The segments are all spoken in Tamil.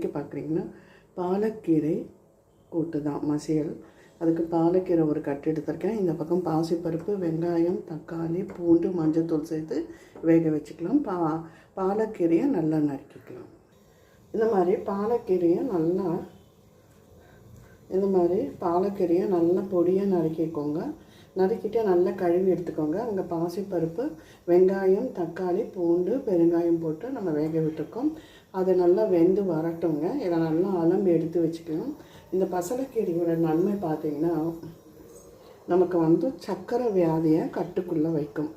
இன்றைக்கி பார்க்குறீங்கன்னா பாலக்கீரை கூட்டு தான் மசியல். அதுக்கு பாலக்கீரை ஒரு கட்டு எடுத்திருக்கேன். இந்த பக்கம் பாசிப்பருப்பு வெங்காயம் தக்காளி பூண்டு மஞ்சள்தூள் சேர்த்து வேக வச்சுக்கலாம். பா பாலக்கீரையை நல்லா நறுக்கிக்கலாம். இந்த மாதிரி பாலக்கீரையை நல்லா இந்த மாதிரி பாலக்கீரையை நல்லா பொடியாக நறுக்கிக்கோங்க. நறுக்கிட்டு நல்லா கழுவி எடுத்துக்கோங்க. அங்கே பாசிப்பருப்பு வெங்காயம் தக்காளி பூண்டு பெருங்காயம் போட்டு நம்ம வேக விட்டுருக்கோம். அது நல்லா வெந்து வரட்டுங்க இதை நல்லா அலம்பு எடுத்து வச்சுக்கணும். இந்த பசலைக்கீரையோட நன்மை பார்த்தீங்கன்னா நமக்கு வந்து சக்கரை வியாதியை கட்டுக்குள்ளே வைக்கும்.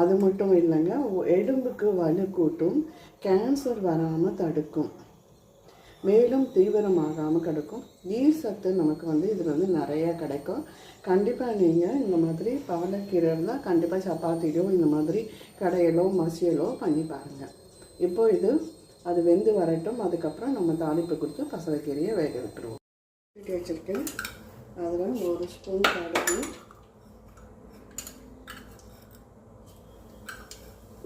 அது மட்டும் இல்லைங்க எலும்புக்கு வலு கூட்டும் கேன்சர் வராமல் தடுக்கும். மேலும் தீவிரமாகாமல் கிடைக்கும். நீர் சத்து நமக்கு வந்து இதில் வந்து நிறையா கிடைக்கும். கண்டிப்பாக நீங்கள் இந்த மாதிரி பாலக்கீரைலாம் கண்டிப்பாக சப்பாத்திலையோ இந்த மாதிரி கடையிலோ மசியலோ பண்ணி பாருங்கள் இப்போ இது அது வெந்து வரட்டும். அதுக்கப்புறம் நம்ம தாளிப்பு கொடுத்து பசலக்கீரையை வேக விட்டுருவோம். வச்சுருக்கேன். அதில் ஒரு ஸ்பூன் கடுகு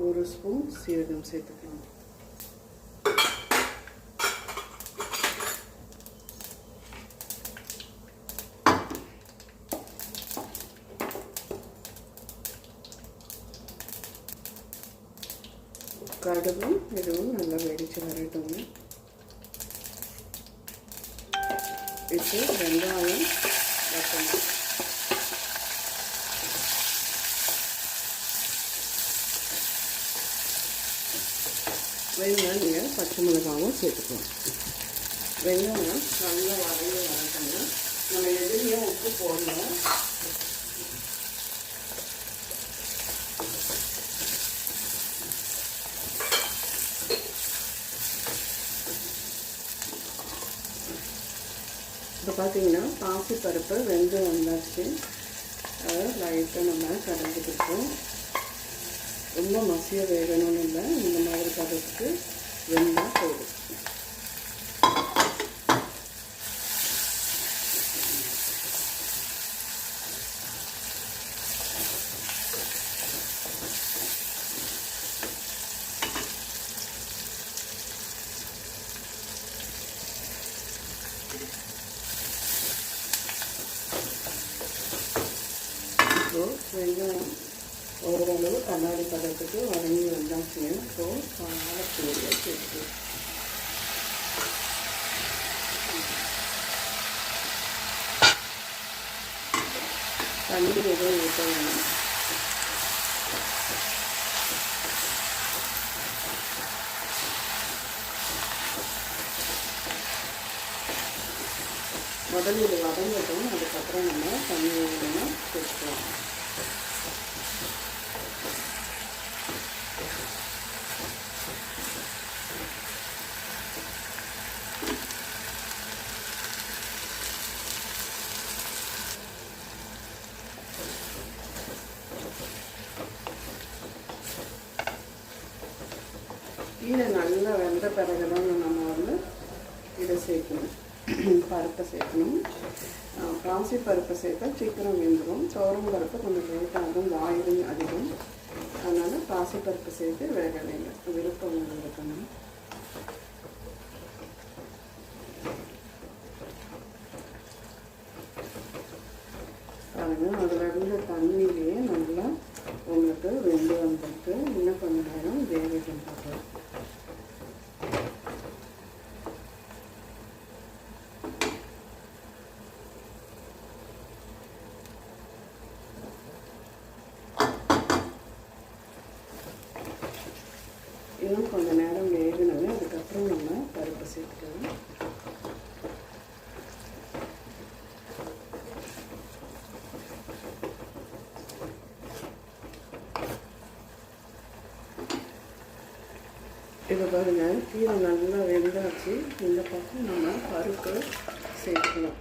ஒரு ஸ்பூன் சீரகம் சேர்த்துக்கலாம். கடுகும் இதுவும் நல்லா வெடிச்சு வரட்டுங்க இப்போ வெங்காயம் வத்தணும் வெங்காயம் நீங்கள் பச்சை மிளகாவும் சேர்த்துக்கலாம் வெங்காயம் நல்லா வரைய வரட்டும் இப்போ பார்த்தீங்கன்னா பாசி பருப்பு வெந்து வந்தாச்சு. அதை லைட்டாக நம்ம கலந்துக்கிட்டோம் ரொம்ப மசியாக வேகணும்னு இல்லை. இந்த மாதிரி பருப்புக்கு வெந்தால் போதும். வெங்காயம் ஓரளவு கண்ணாடி பதத்துக்கு வதங்கி வந்தாச்சு ஸோ பாலக்கீரையை சேர்த்து. தண்ணி எதுவும் ஊற்ற வேணும். முதல்ல இது வதங்கட்டும் அதுக்கப்புறம் நம்ம தண்ணி ஊற்றணும் சேர்த்துக்கலாம். கீரை நல்லா வெந்த பிறகு தான் நம்ம வந்து இதை சேர்க்கணும். பருப்பை சேர்க்கணும். பாசி பருப்பை சேர்த்தா சீக்கிரம் வெந்துடும் சோரம் பருப்பு கொஞ்சம் லேட்டாகும் ஆகும். வாயிலும் அதிகம். அதனால் பாசி பருப்பு சேர்த்து வேக வைங்க. விருப்பம் இருக்கணும் பாருங்கள் அதில் இருந்த தண்ணியிலேயே நல்லா உங்களுக்கு வெந்து வந்திருக்கு. இன்னும் கொஞ்சம் நேரம் வேகட்டும் பார்க்கலாம் இன்னும் கொஞ்ச நேரம் வேகணுங்க அதுக்கப்புறம் நம்ம பருப்பு சேர்த்துக்கலாம் இதை பாருங்கள் கீரை நல்லா வெந்தாச்சு. இந்த பக்கம் நம்ம பருப்பு சேர்க்கலாம்.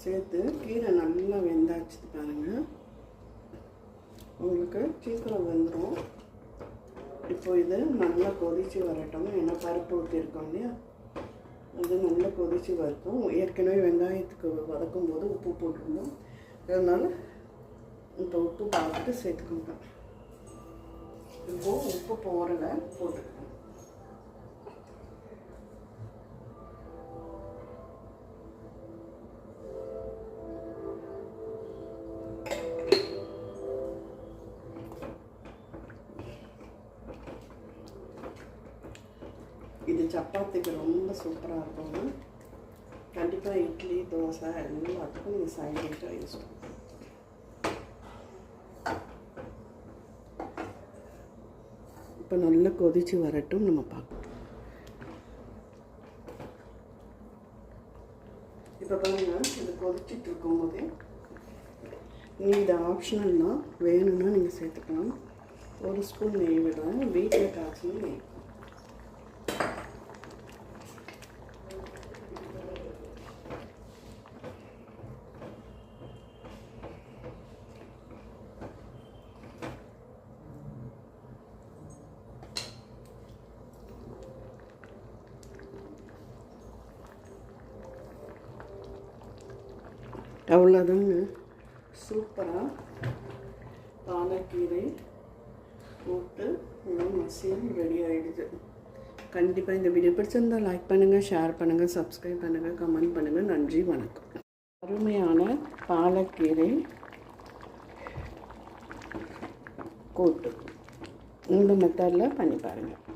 சேர்த்து கீரை நல்லா வெந்தாச்சு பாருங்கள் உங்களுக்கு சீக்கிரம் வெந்துடும் இப்போ இது நல்லா கொதிச்சு வரட்டும். ஏன்னா பருப்பு ஊற்றிருக்கோம் இல்லையா? இது நல்லா கொதிச்சு வரட்டும். ஏற்கனவே வெங்காயத்துக்கு வதக்கும் போது உப்பு போட்டிருந்தோம். அதனால் இப்போ உப்பு பார்த்துட்டு சேர்த்துக்கிட்டேன் இப்போது உப்பு போடல போட்டுக்கணும் சப்பாத்திக்கு ரொம்ப சூப்பராக இருக்கும். கண்டிப்பாக இட்லி தோசை எல்லாத்துக்கும் நீங்கள் சைட் டிஷ்ஷாக யூஸ் பண்ணுவோம் இப்போ நல்லா கொதிச்சு வரட்டும் நம்ம பார்க்கலாம். இப்போ பாருங்கள் இது கொதிச்சிட்டு இருக்கும்போதே நீங்கள் இது ஆப்ஷனல் தான் வேணும்னா நீங்கள் சேர்த்துக்கலாம். ஒரு ஸ்பூன் நெய் விடுறேன். வீட்டில் காய்ச்சின நெய். அவ்வளோதாங்க சூப்பராக பாலக்கீரை போட்டு நல்லா மசியல் ரெடி ஆகிடுது கண்டிப்பாக இந்த வீடியோ பிடிச்சிருந்தா லைக் பண்ணுங்கள் ஷேர் பண்ணுங்கள் சப்ஸ்கிரைப் பண்ணுங்கள் கமெண்ட் பண்ணுங்கள் நன்றி வணக்கம். அருமையான பாலக்கீரை கூட்டு. இந்த மெத்தடில் பண்ணி பாருங்கள்